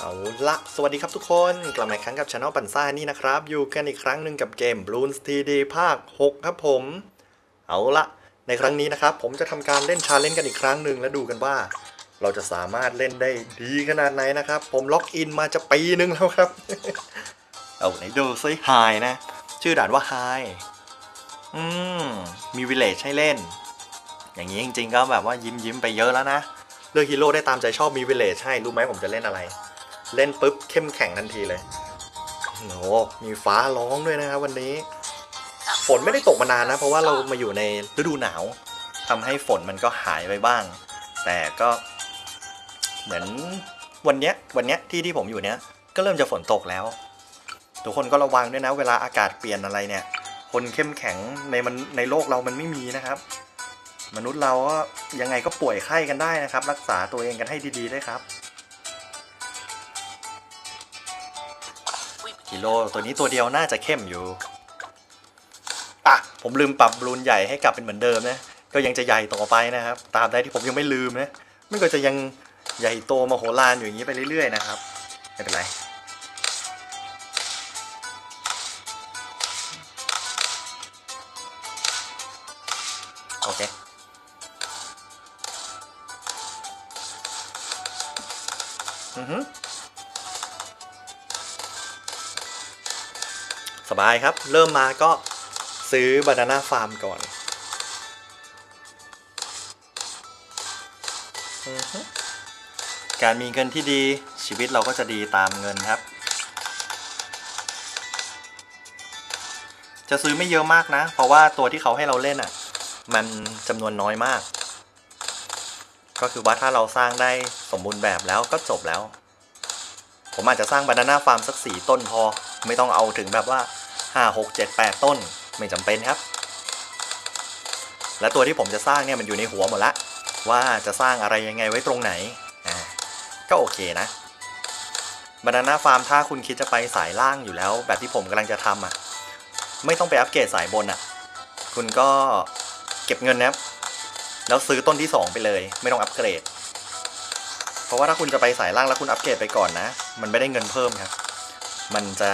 เอาละสวัสดีครับทุกคน กลับมาอีกครั้งกับช anel ปันซ่านี่นะครับ อยู่กันอีกครั้งหนึ่งกับเกม Bloons TD ภาค 6 ครับผม เอาละในครั้งนี้นะครับ ผมจะทำการเล่นชาเลนจ์กันอีกครั้งหนึ่งและดูกันว่า เราจะสามารถเล่นได้ดีขนาดไหนนะครับ ผมล็อกอินมาจะปีนึงแล้วครับ เอาไหนดูซิไฮนะ ชื่อด่านว่าไฮอืมมีวิลเลจให้เล่น อย่างนี้จริงๆก็แบบว่ายิ้มยิ้มๆไปเยอะแล้วนะเลือกฮีโร่ได้ตามใจชอบมีวิลเลจให้รู้ไหมผมจะเล่นอะไร เล่นปุ๊บเข้มแข็งทันทีเลยโอ้โหมีฟ้าร้องด้วยนะครับวันนี้ ฝนไม่ได้ตกมานานนะ เพราะว่าเรามาอยู่ในฤดูหนาวทำให้ฝนมันก็หายไปบ้าง แต่ก็เหมือนวันเนี้ยวันเนี้ยที่ที่ผมอยู่เนี้ยก็เริ่มจะฝนตกแล้ว ทุกคนก็ระวังด้วยนะ เวลาอากาศเปลี่ยนอะไรเนี่ย คนเข้มแข็งในมันในโลกเรามันไม่มีนะครับ มนุษย์เราก็ยังไงก็ป่วยไข้กันได้นะครับ รักษาตัวเองกันให้ดีๆด้วยครับ กิโลตัวนี้ตัวเดียวน่าจะเข้มอยู่ อะ ผมลืมปรับบลูนใหญ่ให้กลับเป็นเหมือนเดิมนะ ก็ยังจะใหญ่ต่อไปนะครับ ตามใดที่ผมยังไม่ลืมนะ มันก็จะยังใหญ่โตมาโหฬารอยู่อย่างนี้ไปเรื่อยๆนะครับ ไม่เป็นไรโอเคอือฮึ สบายครับ เริ่มมาก็ซื้อบานาน่าฟาร์มก่อนอการมีเงินที่ดีชีวิตเราก็จะดีตามเงินครับ จะซื้อไม่เยอะมากนะ เพราะว่าตัวที่เขาให้เราเล่นอะ มันจำนวนน้อยมาก ก็คือว่าถ้าเราสร้างได้สมบูรณ์แบบแล้วก็จบแล้ว ผมอาจจะสร้างบานาน่าฟาร์มสักสี่ต้นพอ ไม่ต้องเอาถึงแบบว่าห้าหกเจ็ดแปดต้น ไม่จำเป็นครับ และตัวที่ผมจะสร้างเนี่ยมันอยู่ในหัวหมดละ ว่าจะสร้างอะไรยังไงไว้ตรงไหน อ่า ก็โอเคนะ บานาน่าฟาร์มถ้าคุณคิดจะไปสายล่างอยู่แล้ว แบบที่ผมกำลังจะทำอะ ไม่ต้องไปอัปเกรดสายบนอะ คุณก็เก็บเงินนะครับ แล้วซื้อต้นที่ 2 ไปเลย ไม่ต้องอัปเกรด เพราะว่าถ้าคุณจะไปสายล่างแล้วคุณอัปเกรดไปก่อนนะ มันไม่ได้เงินเพิ่มครับ มันจะ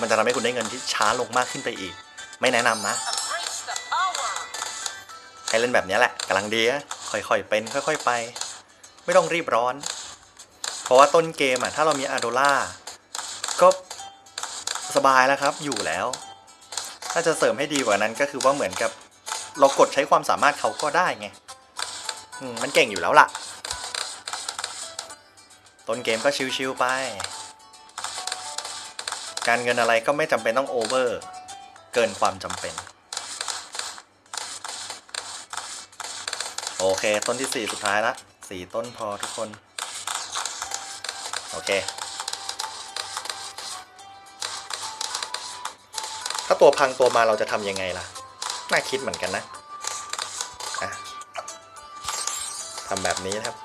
มันจะทำให้คุณได้เงินที่ช้าลงมากขึ้นไปอีก ไม่แนะนำนะให้เล่นแบบนี้แหละกำลังดีอะค่อยๆเป็น ค่อย ๆ ไป ไม่ต้องรีบร้อน เพราะว่าต้นเกมอะถ้าเรามีอาโดล่าก็สบายแล้วครับอยู่แล้ว ถ้าจะเสริมให้ดีกว่านั้นก็คือว่าเหมือนกับเรากดใช้ความสามารถเขาก็ได้ไงมมันเก่งอยู่แล้วล่ะ ต้นเกมก็ชิวๆไป การเงินอะไรก็ไม่จำเป็นต้องโอเวอร์ เกินความจำเป็น โอเค ต้นที่สี่สุดท้ายละสี่ต้นพอทุกคน โอเค ถ้าตัวพังตัวมาเราจะทำยังไงล่ะ น่าคิดเหมือนกันนะ อะทำแบบนี้นะครับ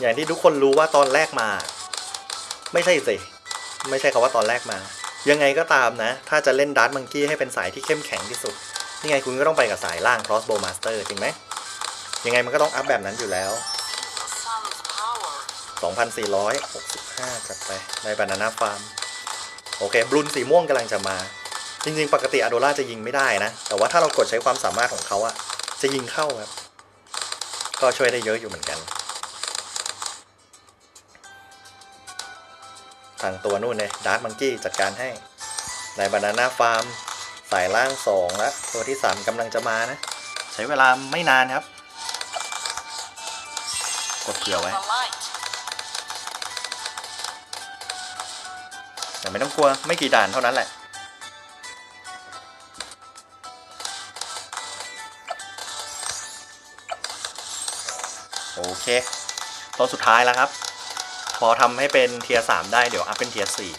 อย่างที่ทุกคนรู้ว่าตอนแรกมา ไม่ใช่สิ ไม่ใช่คาว่าตอนแรกมา ยังไงก็ตามนะ ถ้าจะเล่นดาร์ m มังกี้ให้เป็นสายที่เข้มแข็งที่สุดนี่ไงคุณก็ต้องไปกับสายล่าง crossbow master จริงไหม ยังไงมันก็ต้องอัพแบบนั้นอยู่แล้ว 2,465 จัดไปได้บานาน่าฟาร์ม โอเค บลูนสีม่วงกำลังจะมา จริง ๆ ปกติอโดล่าจะยิงไม่ได้นะ แต่ว่าถ้าเรากดใช้ความสามารถของเขาอะจะยิงเข้าครับ ก็ช่วยได้เยอะอยู่เหมือนกัน ทางตัวนู่นเลยดาร์ m มังกี้จัดการให้ในบานาน่าฟาร์มสายล่างสองแล้วตัวที่สามกำลังจะมานะ ใช้เวลาไม่นานครับ กดเผื่อไว้แต่ไม่ต้องกลัวไม่กี่ด่านเท่านั้นแหละโอเคตัวสุดท้ายแล้วครับ พอทำให้เป็นเทียร์สามได้เดี๋ยวอัพเป็นเทียร์สี่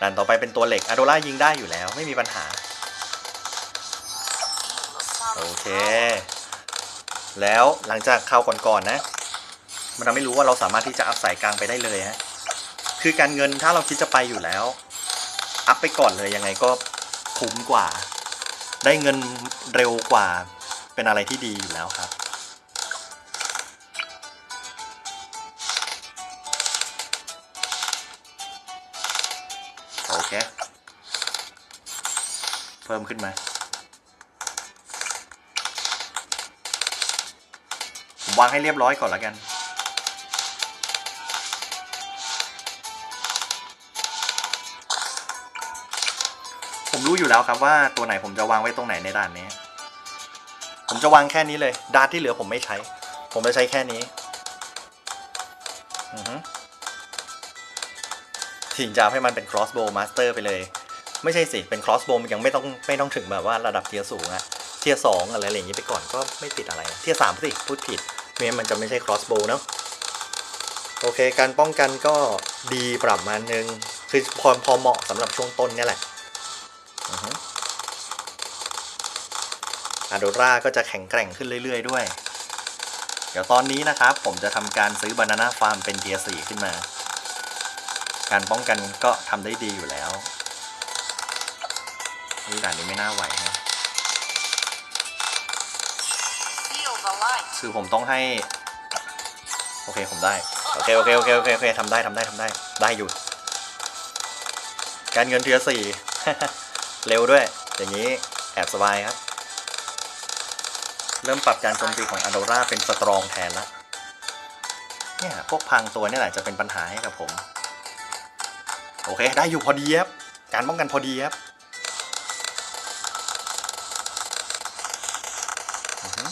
ด่านต่อไปเป็นตัวเหล็กอะโดล่ายิงได้อยู่แล้วไม่มีปัญหา โอเค แล้วหลังจากคราก่อนๆนะ มันทำให้รู้ว่าเราสามารถที่จะอัพสายกลางไปได้เลยฮะคือการเงินถ้าเราคิดจะไปอยู่แล้ว อัพไปก่อนเลยยังไงก็คุ้มกว่า ได้เงินเร็วกว่าเป็นอะไรที่ดีอยู่แล้วครับ เพิ่มขึ้นมา ผมวางให้เรียบร้อยก่อนแล้วกัน ผมรู้อยู่แล้วครับว่าตัวไหนผมจะวางไว้ตรงไหนในด่านนี้ ผมจะวางแค่นี้เลย ดาร์ทที่เหลือผมไม่ใช้ ผมจะใช้แค่นี้ถิงจะเอาให้มันเป็น crossbow master ไปเลย ไม่ใช่สิเป็น crossbow มันยังไม่ต้องไม่ต้องถึงแบบว่าระดับเทียสูงอะเทียสองอะไรอย่างนี้ไปก่อนก็ไม่ติดอะไรเทียสามสิพูดผิดไม่งั้นมันจะไม่ใช่ crossbow เนอะโอเค การป้องกันก็ดีประมาณนึงคือพอพอเหมาะสำหรับช่วงต้นนี่แหละอาโดราก็จะแข็งแกร่งขึ้นเรื่อย ๆ ด้วย เดี๋ยวตอนนี้นะครับ ผมจะทำการซื้อบานาน่าฟาร์มเป็นเทียสี่ขึ้นมา การป้องกันก็ทำได้ดีอยู่แล้ว นี่ด่านนี้ไม่น่าไหวฮะ Feel the light. คือผมต้องให้ โอเคผมได้ โอเคโอเคโอเคโอเคโอเคทำได้ทำได้ทำได้ ได้อยู่ การเงินเทียร์สี่ เร็วด้วย อย่างนี้แอบสบายครับ เริ่มปรับการโจมตีของอ d โดราเป็นสตรองแทนละเนี่ยพวกพังตัวนี่แหละจะเป็นปัญหาให้กับผม โอเค ได้อยู่พอดีครับ การป้องกันพอดีครับอือฮึ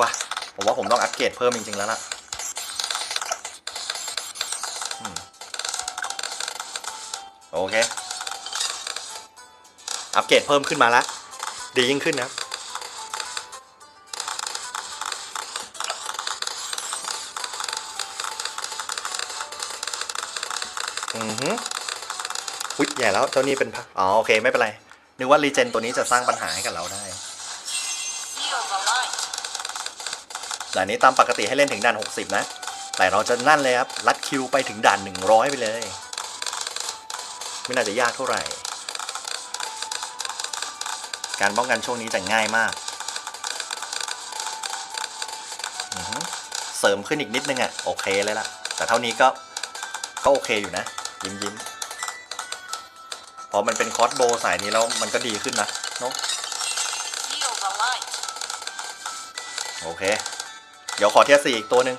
ว้าผมว่าผมต้องอัปเกรดเพิ่มจริงๆแล้วล่ะโอเค อัปเกรดเพิ่มขึ้นมาแล้วดียิ่งขึ้นนะอือฮึอุ๊ยแย่แล้วเจ้านี่เป็นพักอ๋อ โอเค ไม่เป็นไร นึกว่ารีเจนตัวนี้จะสร้างปัญหาให้กับเราได้ ด่านนี้ตามปกติให้เล่นถึงด่าน 60 นะ แต่เราจะนั่นเลยครับรัดคิวไปถึงด่าน 100 ไปเลย ไม่น่าจะยากเท่าไหร่ การป้องกันช่วงนี้จะง่ายมากอือฮึเสริมขึ้นอีกนิดนึงอะ่ะ โอเคเลยล่ะ แต่เท่านี้ก็ก็โอเคอยู่นะ ยิ้มยิ้มพอมันเป็นคอร์สโบว์สายนี้แล้วมันก็ดีขึ้นนะเนาะ Feel the light. โอเค เดี๋ยวขอเทียร์สี่อีกตัวหนึ่ง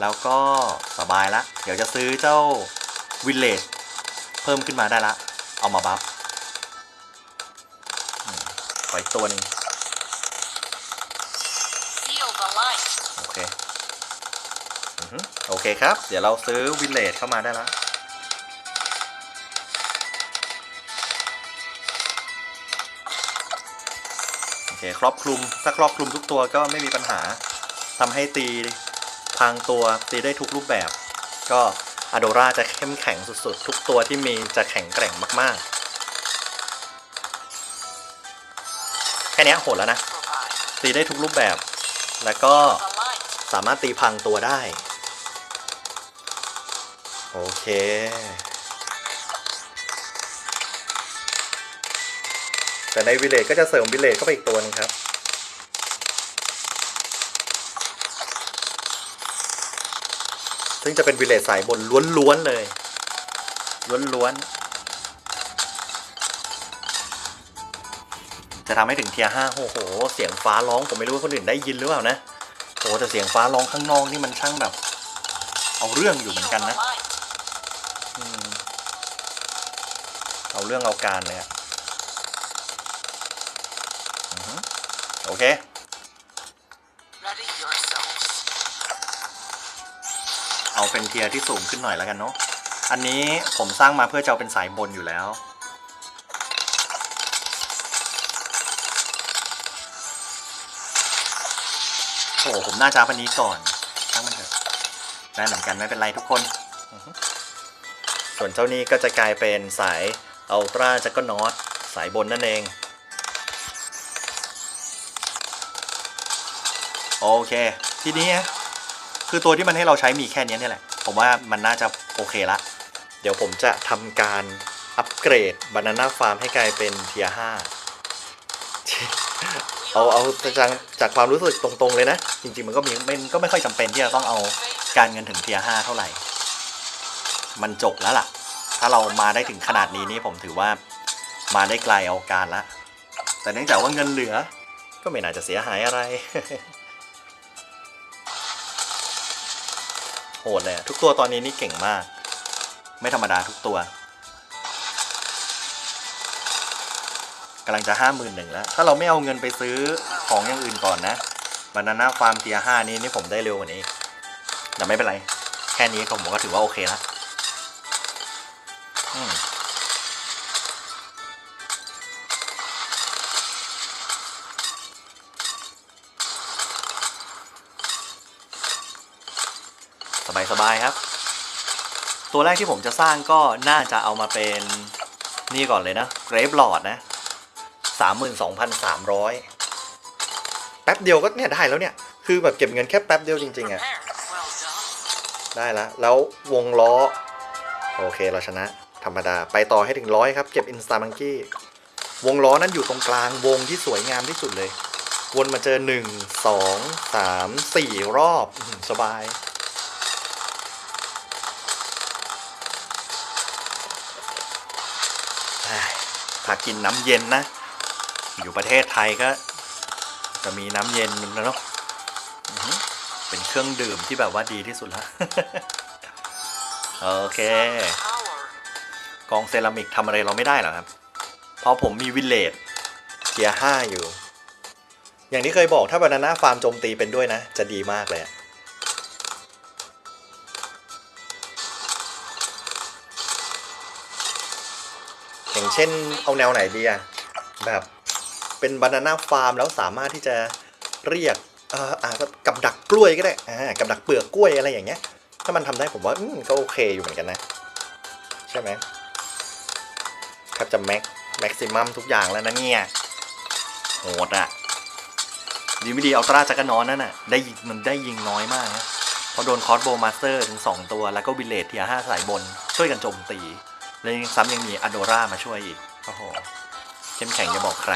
แล้วก็สบายละ เดี๋ยวจะซื้อเจ้าวิลเลจเพิ่มขึ้นมาได้ละ เอามาบัฟอืมขออีกตัวหนึ่ง Feel the light. โอเคอือฮึโอเคครับ เดี๋ยวเราซื้อวิลเลจเข้ามาได้ละโอเคครอบคลุมถ้าครอบคลุมทุกตัวก็ไม่มีปัญหา ทำให้ตีพรางตัวตีได้ทุกรูปแบบ ก็อโดราจะเข้มแข็งสุดๆ ทุกตัวที่มีจะแข็งแกร่งมากๆ แค่นี้โหดแล้วนะ ตีได้ทุกรูปแบบ แล้วก็สามารถตีพังตัวได้ โอเคแต่ในวิเลจก็จะเสริมวิเลจเข้าไปอีกตัวหนึงครับ ซึ่งจะเป็นวิเลจสายบนล้วนๆเลย ล้วนๆ จะทำให้ถึงเทียห้าโอ้โห เสียงฟ้าร้องผมไม่รู้ว่าคนอื่นได้ยินหรือเปล่านะโอ้แต่เสียงฟ้าร้องข้างนอกนี่มันช่างแบบ เอาเรื่องอยู่เหมือนกันนะเอาเรื่องเอาการเลยอะโอเค เอาเป็นเทียร์ที่สูงขึ้นหน่อยแล้วกันเนาะอันนี้ผมสร้างมาเพื่อจะเอาเป็นสายบนอยู่แล้ว โอ้โหผมน่าจะเอาอันนี้ก่อนช่างมันเถอะได้เหมือนกันไม่เป็นไรทุกคน ส่วนเจ้านี้ก็จะกลายเป็นสายอัลตร้าจักรนอตสายบนนั่นเอง โอเค ทีนี้ คือตัวที่มันให้เราใช้มีแค่นี้นี่แหละ ผมว่ามันน่าจะโอเคละ เดี๋ยวผมจะทำการอัปเกรดบานาน่าฟาร์มให้กลายเป็นเทียห้าเอาเอาจากจากความรู้สึกตรงๆเลยนะ จริงๆมันก็มีไม่ก็ไม่ค่อยจำเป็นที่จะต้องเอาการเงินถึงเทียห้าเท่าไหร่ มันจบแล้วล่ะ ถ้าเรามาได้ถึงขนาดนี้นี่ผมถือว่ามาได้ไกลเอาการละ แต่เนื่องจากว่าเงินเหลือ ก็ไม่น่าจะเสียหายอะไร โหดเลยทุกตัวตอนนี้นี่เก่งมาก ไม่ธรรมดาทุกตัวกำลังจะห้าหมื่นหนึ่งแล้ว ถ้าเราไม่เอาเงินไปซื้อของอย่างอื่นก่อนนะบานาน่าฟาร์มเทียห้านี่นี่ผมได้เร็วกว่านี้ แต่ไม่เป็นไร แค่นี้ผมก็ถือว่าโอเคแล้ว สบายๆครับ ตัวแรกที่ผมจะสร้างก็น่าจะเอามาเป็นนี่ก่อนเลยนะเกรฟหลอดนะสามหมื่นสองพันสามร้อยแป๊บเดียวก็เนี่ยได้แล้วเนี่ย คือแบบเก็บเงินแค่แป๊บเดียวจริงๆอะ Prepared. Well done. ได้แล้วแล้ววงล้อ โอเคเราชนะ ธรรมดาไปต่อให้ถึงร้อยครับ เก็บอินสตา m มังกี้วงล้อนั้นอยู่ตรงกลางวงที่สวยงามที่สุดเลย วนมาเจอ1 2 3 4รอบอื้อหือสบาย ถ้ากินน้ำเย็นนะ อยู่ประเทศไทยก็ จะมีน้ำเย็นนะเนาะเป็นเครื่องดื่มที่แบบว่าดีที่สุดแล้วโอเค กองเซรามิกทำอะไรเราไม่ได้หรอครับ เพราะผมมีวิลเลจเกียร์ห้าอยู่ อย่างที่เคยบอกถ้าบานาน่าฟาร์มโจมตีเป็นด้วยนะ จะดีมากเลยอะ เช่นเอาแนวไหนดีอะแบบเป็นบานาน่าฟาร์มแล้วสามารถที่จะเรียกเอ่ออากับดักกล้วยก็ได้อ่ากับดักเปลือกกล้วยอะไรอย่างเงี้ย ถ้ามันทำได้ผมว่าอืมก็โอเคอยู่เหมือนกันนะ ใช่ไหมแทบจะแม็กแม็กซิมัมทุกอย่างแล้วนะเนี่ยโหดอะดีไม่ดีอัลตร้าจักรนอนนั่นน่ะได้ยิงมันได้ยิงน้อยมากนะเพราะโดนคอสโบมาสเตอร์ถึง 2 ตัวแล้วก็วิเลจเทียห้าสายบน ช่วยกันโจมตี แล้วยังซ้ำยังมีอโดรามาช่วยอีก โอ้โหเข้มแข็งจะบอกใคร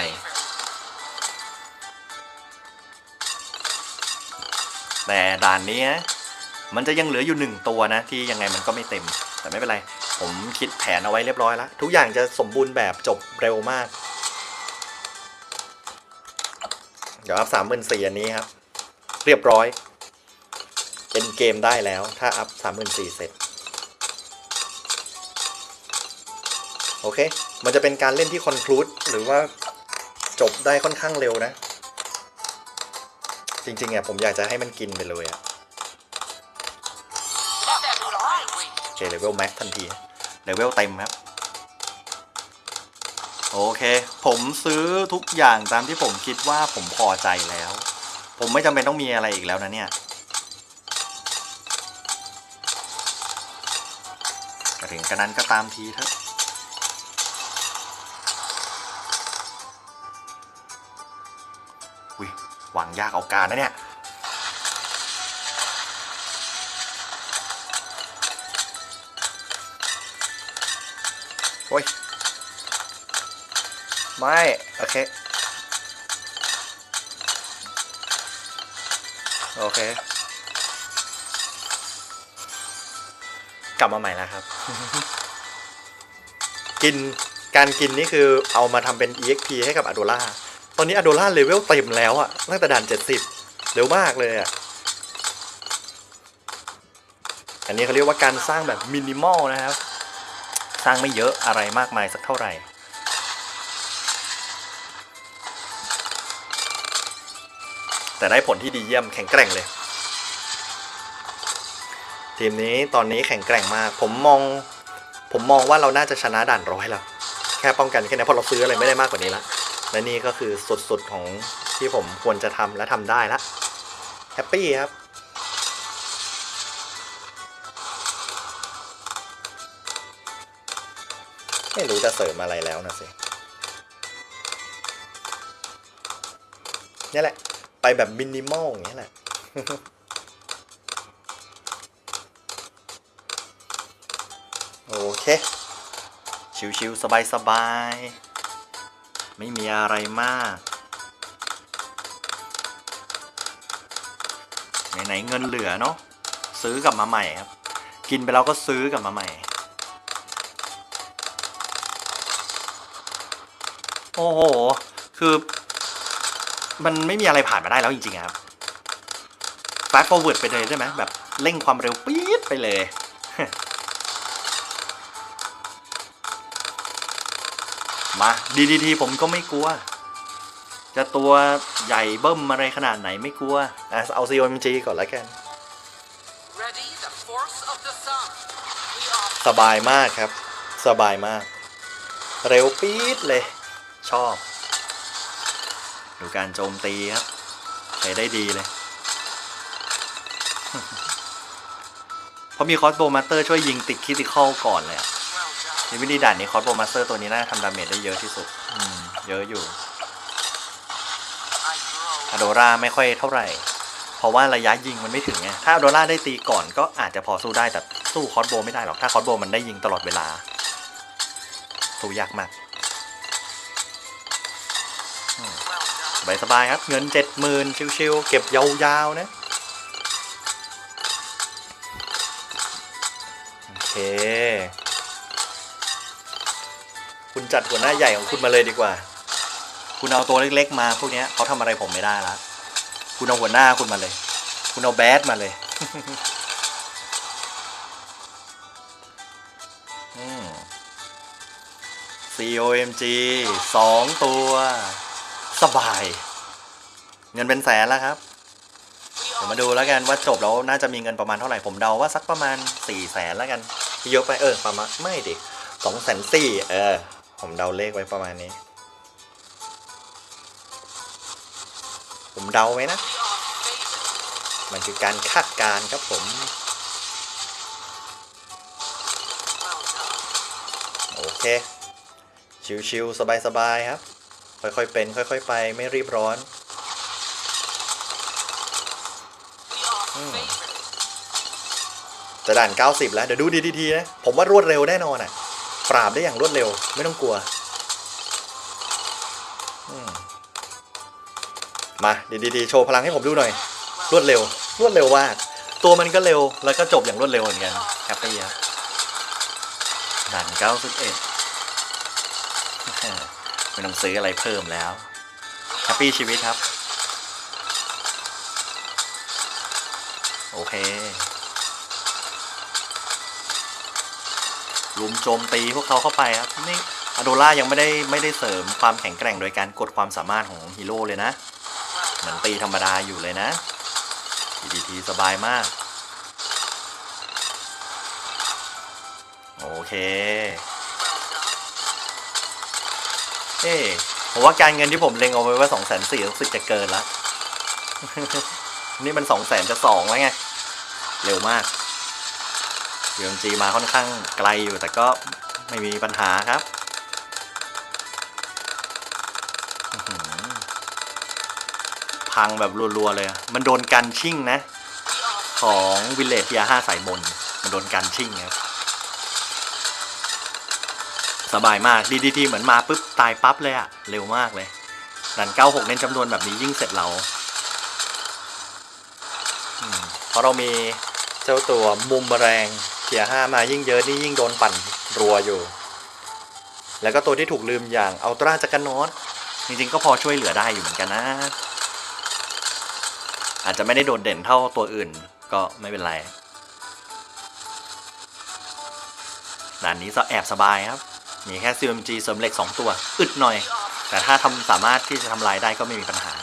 แต่ด่านนี้มันจะยังเหลืออยู่หนึ่งตัวนะ ที่ยังไงมันก็ไม่เต็ม แต่ไม่เป็นไร ผมคิดแผนเอาไว้เรียบร้อยแล้ว ทุกอย่างจะสมบูรณ์แบบจบเร็วมาก เดี๋ยวอัพสามหมื่นสี่อันนี้ครับ เรียบร้อยเป็นเกมได้แล้ว ถ้าอัพสามหมื่นสี่เสร็จ โอเค มันจะเป็นการเล่นที่คอนคลูดหรือว่าจบได้ค่อนข้างเร็วนะ จริงๆอะผมอยากจะให้มันกินไปเลยอะโอเคเลเวลแม็กทันทีเลเวลเต็มครับ โอเค ผมซื้อทุกอย่างตามที่ผมคิดว่าผมพอใจแล้ว ผมไม่จำเป็นต้องมีอะไรอีกแล้วนะเนี่ยถึงกระนั้นก็ตามทีเถอะ วางยากเอาการนะเนี่ยโอ้ย ไม่ โอเค โอเค กลับมาใหม่แล้วครับ กินการกินนี่คือเอามาทำเป็น EXP ให้กับอโดล่า ตอนนี้อโดล่าเลเวลเต็มแล้วอะตั้งแต่ด่าน70เร็วมากเลยอะอันนี้เขาเรียกว่าการสร้างแบบมินิมอลนะครับ สร้างไม่เยอะอะไรมากมายสักเท่าไหร่แต่ได้ผลที่ดีเยี่ยมแข็งแกร่งเลย ทีมนี้ตอนนี้แข็งแกร่งมาก ผมมอง ผมมองว่าเราน่าจะชนะด่านร้อยแล้ว แค่ป้องกันแค่นี้เพราะเราซื้ออะไรไม่ได้มากกว่านี้ละ และนี่ก็คือสุดๆของที่ผมควรจะทำและทำได้ละแฮปปี้ครับไม่รู้จะเสริมอะไรแล้วนะสินี่แหละ ไปแบบมินิมอลอย่างนี้ยแหละโอเค ชิวๆสบายๆ ไม่มีอะไรมาก ไหนๆเงินเหลือเนาะซื้อกลับมาใหม่ครับ กินไปแล้วก็ซื้อกลับมาใหม่ โอ้โห คือ มันไม่มีอะไรผ่านมาได้แล้วจริงๆครับ fast forward ไปเลยได้ไหมแบบเร่งความเร็วปี๊ดไปเลย มาดีดีทีผมก็ไม่กลัว จะตัวใหญ่เบิ้มอะไรขนาดไหนไม่กลัวอะเอา COMG ก่อนแล้วกัน Ready the force of the sun. We are สบายมากครับ สบายมาก เร็วปี๊ดเลย ชอบ ดูการโจมตีครับใช้ได้ดีเลยเพราะมีคอสโบมาสเตอร์ช่วยยิงติดคิติคอลก่อนเลยอะ well done. ในวิธีด่านนี้คอสโบมาสเตอร์ตัวนี้น่าทำดาเมจได้เยอะที่สุดอืมเยอะอยู่ I grow. อโดราไม่ค่อยเท่าไหร่ เพราะว่าระยะยิงมันไม่ถึงไงถ้าอโดราได้ตีก่อนก็อาจจะพอสู้ได้แต่สู้คอสโบไม่ได้หรอกถ้าคอสโบมันได้ยิงตลอดเวลาสู้ยากมาก Well done. สบายสบายๆครับ เงินเจ็ดหมื่นชิวๆเก็บยาวๆนะโอเค คุณจัดหัวหน้าใหญ่ของคุณมาเลยดีกว่า คุณเอาตัวเล็กๆมาพวกนี้เขาทำอะไรผมไม่ได้ละคุณเอาหัวหน้าคุณมาเลย คุณเอาแบดมาเลยอืม COMG สองตัว สบาย เงินเป็นแสนแล้วครับเดี๋ยวมาดูแล้วกันว่าจบแล้วน่าจะมีเงินประมาณเท่าไหร่ผมเดาว่าสักประมาณสี่แสนแล้วกันเยอะไปเออประมาณไม่ดิสองแสนสี่เออ ผมเดาเลขไว้ประมาณนี้ ผมเดาไว้นะ มันคือการคาดการ์ครับผม โอเค ชิวๆสบายๆครับ ค่อยๆเป็น ค่อยๆไปไม่รีบร้อนจะด่าน 90 แล้ว เดี๋ยวดูดีๆนะ ผมว่ารวดเร็วแน่นอนอะ ปราบได้อย่างรวดเร็ว ไม่ต้องกลัวมาดีๆโชว์พลังให้ผมดูหน่อย รวดเร็ว รวดเร็วมาก ตัวมันก็เร็วแล้วก็จบอย่างรวดเร็วเหมือนกันแฮปปี้ครับด่าน91ไม่ต้องซื้ออะไรเพิ่มแล้วแฮปปี้ชีวิตครับ โอเค ลุมโจมตีพวกเขาเข้าไปครับนี่อโดล่ายังไม่ได้ไม่ได้เสริมความแข็งแกร่งโดยการกดความสามารถของฮีโร่เลยนะ เหมือนตีธรรมดาอยู่เลยนะ DDT สบายมาก โอเค เอ้ผมว่าการเงินที่ผมเล็งเอาไว้ว่าสองแสนสี่รู้สึกจะเกินละนี่มันสองแสนจะสองแล้วไง เร็วมาก UMG มาค่อนข้างไกลอยู่แต่ก็ไม่มีปัญหาครับพังแบบรัวๆเลย มันโดนกันชิ่งนะ ของวิลเลจทียห้าสายบนมันโดนกันชิ่งครับ สบายมากดีดีเหมือนมาปุ๊บ ตายปั๊บเลยอะเร็วมากเลย ดัน96เน้นจำนวนแบบนี้ยิ่งเสร็จเราเพราะเรามีเจ้าตัวมุมแรง เทียห้ามายิ่งเยอะนี่ยิ่งโดนปั่นรัวอยู่ แล้วก็ตัวที่ถูกลืมอย่างอัลตร้าจักรนอตจริงๆก็พอช่วยเหลือได้อยู่เหมือนกันนะ อาจจะไม่ได้โดดเด่นเท่าตัวอื่นก็ไม่เป็นไรด่านนี้ก็แอบสบายครับ มีแค่ CMG เสริมเหล็ก 2 ตัว อึดหน่อย แต่ถ้าทำสามารถที่จะทำลายได้ก็ไม่มีปัญหา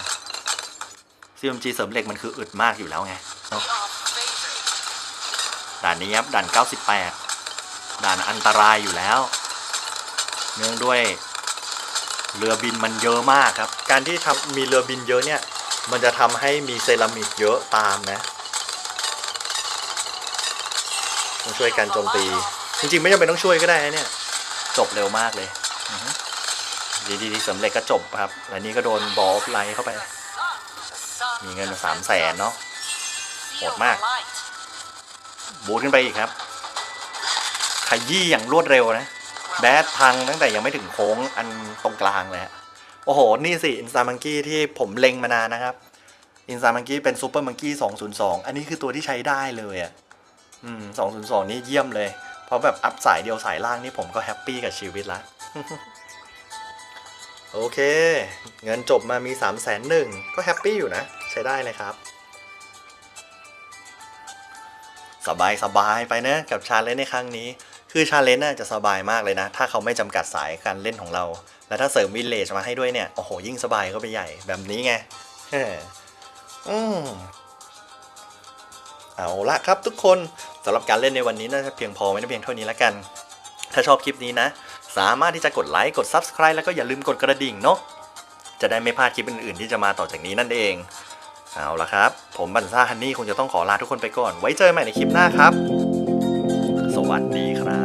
CMG เสริมเหล็กมันคืออึดมากอยู่แล้วไงเน we อะ ด่านนี้ครับด่าน 98 ด่านอันตรายอยู่แล้ว เนื่องด้วยเรือบินมันเยอะมากครับ การที่ทำมีเรือบินเยอะเนี่ย มันจะทำให้มีเซรามิกเยอะตามนะต้องช่วยการโจมตี จริงๆ ไม่จำเป็นต้องช่วยก็ได้นะเนี่ย จบเร็วมากเลยดีๆสำเร็จก็จบครับแล้วนี่ก็โดนบอลไลเข้าไป มีเงินสามแสนเนาะ Feel โหดมาก บูทขึ้นไปอีกครับขยี้อย่างรวดเร็วนะ แบดพังตั้งแต่ยังไม่ถึงโค้งอันตรงกลางเลยโอ้โห นี่สิอินซามังกี้ที่ผมเล็งมานานนะครับอินซามังกี้เป็นซูเปอร์มังกี้202 อันนี้คือตัวที่ใช้ได้เลยอะอืม202 นี่เยี่ยมเลย เพราะแบบอัพสายเดียวสายล่างนี่ผมก็แฮปปี้กับชีวิตละโอเค เงินจบมามี3ามแสนหนึ่งก็แฮปปี้อยู่นะ ใช้ได้เลยครับ สบายสบายไปนะกับชาเลนจ์ในครั้งนี้ คือชาเลนจ์น่าจะสบายมากเลยนะ ถ้าเขาไม่จำกัดสายการเล่นของเรา แล้วถ้าเสริมวิลเลจมาให้ด้วยเนี่ย โอ้โห ยิ่งสบายก็ไปใหญ่แบบนี้ไงเอืมเอาละครับทุกคนสำหรับการเล่นในวันนี้น่าจะเพียงพอไม่ได้เพียงเท่านี้แล้วกัน ถ้าชอบคลิปนี้นะ สามารถที่จะกดไลค์กด Subscribe แล้วก็อย่าลืมกดกระดิ่งเนาะจะได้ไม่พลาดคลิปอื่นๆ ที่จะมาต่อจากนี้นั่นเอง เอาละครับ ผมบันซ่าฮันนี่คงจะต้องขอลาทุกคนไปก่อน ไว้เจอกันใหม่ในคลิปหน้าครับ สวัสดีครับ